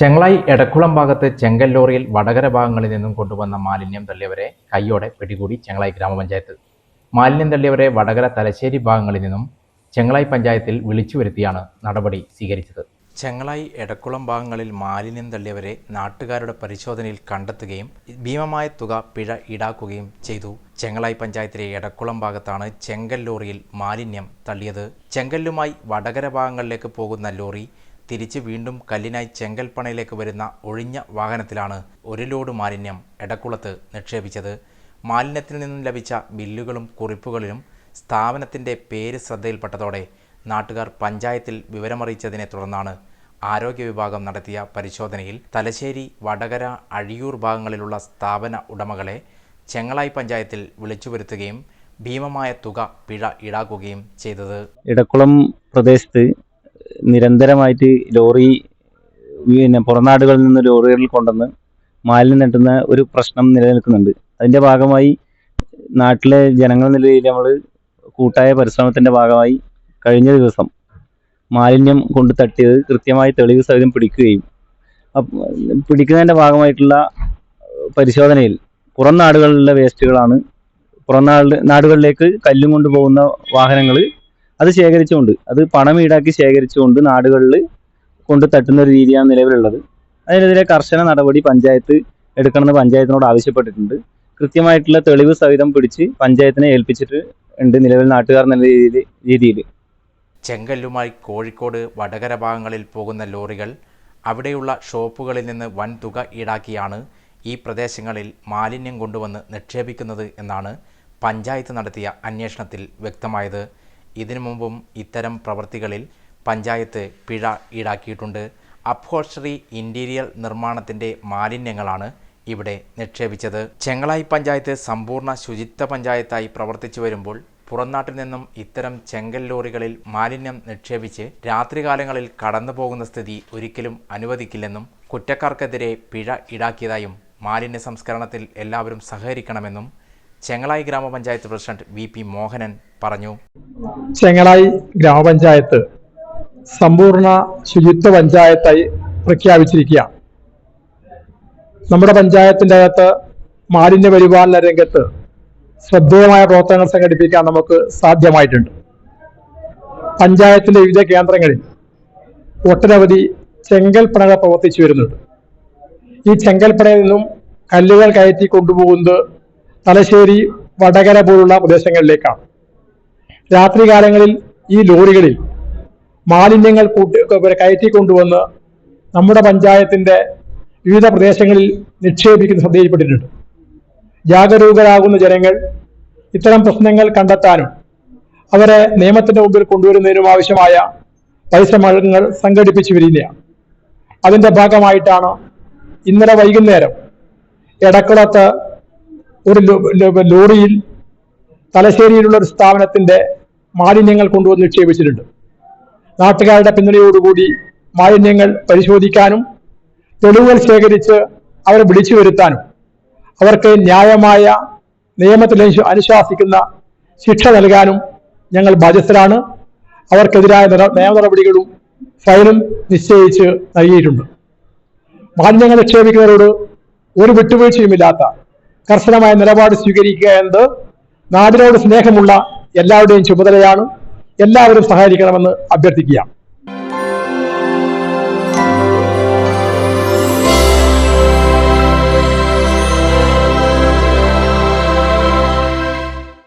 ചെങ്ങളായി എടക്കുളം ഭാഗത്ത് ചെങ്കൽ ലോറിയിൽ വടകര ഭാഗങ്ങളിൽ നിന്നും കൊണ്ടുവന്ന മാലിന്യം തള്ളിയവരെ കയ്യോടെ പിടികൂടി ചെങ്ങളായി ഗ്രാമപഞ്ചായത്ത്. മാലിന്യം തള്ളിയവരെ വടകര തലശ്ശേരി ഭാഗങ്ങളിൽ നിന്നും ചെങ്ങളായി പഞ്ചായത്തിൽ വിളിച്ചു വരുത്തിയാണ് നടപടി സ്വീകരിച്ചത്. ചെങ്ങളായി എടക്കുളം ഭാഗങ്ങളിൽ മാലിന്യം തള്ളിയവരെ നാട്ടുകാരുടെ പരിശോധനയിൽ കണ്ടെത്തുകയും ഭീമമായ തുക പിഴ ഈടാക്കുകയും ചെയ്തു. ചെങ്ങളായി പഞ്ചായത്തിലെ എടക്കുളം ഭാഗത്താണ് ചെങ്കൽ ലോറിയിൽ മാലിന്യം തള്ളിയത്. ചെങ്കല്ലുമായി വടകര ഭാഗങ്ങളിലേക്ക് പോകുന്ന ലോറി തിരിച്ച് വീണ്ടും കല്ലിനായി ചെങ്കൽപ്പണയിലേക്ക് വരുന്ന ഒഴിഞ്ഞ വാഹനത്തിലാണ് ഒരു ലോഡ് മാലിന്യം എടക്കുളത്ത് നിക്ഷേപിച്ചത്. മാലിന്യത്തിൽ നിന്നും ലഭിച്ച ബില്ലുകളും കുറിപ്പുകളിലും സ്ഥാപനത്തിന്റെ പേര് ശ്രദ്ധയിൽപ്പെട്ടതോടെ നാട്ടുകാർ പഞ്ചായത്തിൽ വിവരമറിയിച്ചതിനെ തുടർന്നാണ് ആരോഗ്യ വിഭാഗം നടത്തിയ പരിശോധനയിൽ തലശ്ശേരി വടകര അഴിയൂർ ഭാഗങ്ങളിലുള്ള സ്ഥാപന ഉടമകളെ ചെങ്ങളായി പഞ്ചായത്തിൽ വിളിച്ചു വരുത്തുകയും ഭീമമായ തുക പിഴ ഈടാക്കുകയും ചെയ്തത്. ഇടക്കുളം പ്രദേശത്ത് നിരന്തരമായിട്ട് ലോറി പിന്നെ പുറനാടുകളിൽ നിന്ന് ലോറികളിൽ കൊണ്ടുവന്ന് മാലിന്യം നെട്ടുന്ന ഒരു പ്രശ്നം നിലനിൽക്കുന്നുണ്ട്. അതിന്റെ ഭാഗമായി നാട്ടിലെ ജനങ്ങൾ നിലയിൽ നമ്മൾ കൂട്ടായ പരിശ്രമത്തിന്റെ ഭാഗമായി കഴിഞ്ഞ ദിവസം മാലിന്യം കൊണ്ട് തട്ടിയത് കൃത്യമായി തെളിവ് സഹിതം പിടിക്കുകയും പിടിക്കുന്നതിന്റെ ഭാഗമായിട്ടുള്ള പരിശോധനയിൽ പുറം നാടുകളിലെ വേസ്റ്റുകളാണ് പുറം നാട് നാടുകളിലേക്ക് കല്ലും കൊണ്ട് പോകുന്ന വാഹനങ്ങൾ അത് ശേഖരിച്ചുകൊണ്ട് അത് പണം ഈടാക്കി ശേഖരിച്ചുകൊണ്ട് നാടുകളിൽ കൊണ്ട് തട്ടുന്ന ഒരു രീതിയാണ് നിലവിലുള്ളത്. അതിനെതിരെ കർശന നടപടി പഞ്ചായത്ത് എടുക്കണമെന്ന് പഞ്ചായത്തിനോട് ആവശ്യപ്പെട്ടിട്ടുണ്ട്. കൃത്യമായിട്ടുള്ള തെളിവ് സഹിതം പിടിച്ച് പഞ്ചായത്തിനെ ഏൽപ്പിച്ചിട്ട് ഉണ്ട് നിലവിൽ നാട്ടുകാർ എന്ന രീതിയിൽ ചെങ്കല്ലുമായി കോഴിക്കോട് വടകര ഭാഗങ്ങളിൽ പോകുന്ന ലോറികൾ അവിടെയുള്ള ഷോപ്പുകളിൽ നിന്ന് വൻ തുക ഈടാക്കിയാണ് ഈ പ്രദേശങ്ങളിൽ മാലിന്യം കൊണ്ടുവന്ന് നിക്ഷേപിക്കുന്നത് എന്നാണ് പഞ്ചായത്ത് നടത്തിയ അന്വേഷണത്തിൽ വ്യക്തമായത്. ഇതിനു മുമ്പും ഇത്തരം പ്രവൃത്തികളിൽ പഞ്ചായത്ത് പിഴ ഈടാക്കിയിട്ടുണ്ട്. അപ്ഹോൾസ്റ്ററി ഇന്റീരിയർ നിർമ്മാണത്തിന്റെ മാലിന്യങ്ങളാണ് ഇവിടെ നിക്ഷേപിച്ചത്. ചെങ്ങളായി പഞ്ചായത്ത് സമ്പൂർണ ശുചിത്വ പഞ്ചായത്തായി പ്രവർത്തിച്ചു വരുമ്പോൾ പുറംനാട്ടിൽ നിന്നും ഇത്തരം ചെങ്കൽ ലോറികളിൽ മാലിന്യം നിക്ഷേപിച്ച് രാത്രികാലങ്ങളിൽ കടന്നു പോകുന്ന സ്ഥിതി ഒരിക്കലും അനുവദിക്കില്ലെന്നും കുറ്റക്കാർക്കെതിരെ പിഴ ഈടാക്കിയതായും മാലിന്യ സംസ്കരണത്തിൽ എല്ലാവരും സഹകരിക്കണമെന്നും ചെങ്ങളായി ഗ്രാമപഞ്ചായത്ത് പ്രസിഡന്റ് വി പി മോഹനൻ പറഞ്ഞു. ചെങ്ങളായി ഗ്രാമപഞ്ചായത്ത് സമ്പൂർണ ശുചിത്വ പഞ്ചായത്തായി പ്രഖ്യാപിച്ചിരിക്കുകയാണ് നമ്മുടെ പഞ്ചായത്തിന്റെ അകത്ത് മാലിന്യ പരിപാലന രംഗത്ത് ശ്രദ്ധേയമായ പ്രവർത്തനങ്ങൾ സംഘടിപ്പിക്കാൻ നമുക്ക് സാധ്യമായിട്ടുണ്ട്. പഞ്ചായത്തിന്റെ വിവിധ കേന്ദ്രങ്ങളിൽ ഒട്ടനവധി ചെങ്കൽപ്പണകൾ പ്രവർത്തിച്ചു വരുന്നുണ്ട്. ഈ ചെങ്കൽപ്പണയിൽ നിന്നും കല്ലുകൾ കയറ്റി കൊണ്ടുപോകുന്നത് തലശ്ശേരി വടകര പോലുള്ള പ്രദേശങ്ങളിലേക്കാണ്. രാത്രികാലങ്ങളിൽ ഈ ലോറികളിൽ മാലിന്യങ്ങൾ കൂട്ടി കയറ്റി നമ്മുടെ പഞ്ചായത്തിന്റെ വിവിധ പ്രദേശങ്ങളിൽ നിക്ഷേപിക്കുന്ന ശ്രദ്ധയിൽപ്പെട്ടിട്ടുണ്ട്. ജാഗരൂകരാകുന്ന ജനങ്ങൾ ഇത്തരം പ്രശ്നങ്ങൾ കണ്ടെത്താനും അവരെ നിയമത്തിന്റെ മുമ്പിൽ കൊണ്ടുവരുന്നതിനും ആവശ്യമായ പരിശ്രമങ്ങൾ സംഘടിപ്പിച്ചു വരികയാണ്. അതിന്റെ ഭാഗമായിട്ടാണ് ഇന്നലെ വൈകുന്നേരം എടക്കുളത്ത് ഒരു ലോറിയിൽ തലശ്ശേരിയിലുള്ള ഒരു സ്ഥാപനത്തിന്റെ മാലിന്യങ്ങൾ കൊണ്ടുവന്ന് നിക്ഷേപിച്ചിട്ടുണ്ട്. നാട്ടുകാരുടെ പിന്തുണയോടുകൂടി മാലിന്യങ്ങൾ പരിശോധിക്കാനും തെളിവുകൾ ശേഖരിച്ച് അവരെ വിളിച്ചു വരുത്താനും അവർക്ക് ന്യായമായ നിയമത്തിൽ അനുശാസിക്കുന്ന ശിക്ഷ നൽകാനും ഞങ്ങൾ ബാധ്യസ്ഥരാണ്. അവർക്കെതിരായ നിയമ നടപടികളും ഫയലും നിശ്ചയിച്ച് നൽകിയിട്ടുണ്ട്. മാലിന്യങ്ങൾ നിക്ഷേപിക്കുന്നവരോട് ഒരു വിട്ടുവീഴ്ചയുമില്ലാത്ത കർശനമായ നിലപാട് സ്വീകരിക്കുക എന്നത് നാടിനോട് സ്നേഹമുള്ള എല്ലാവരുടെയും ചുമതലയാണ്. എല്ലാവരും സഹകരിക്കണമെന്ന് അഭ്യർത്ഥിക്കുകയാണ്.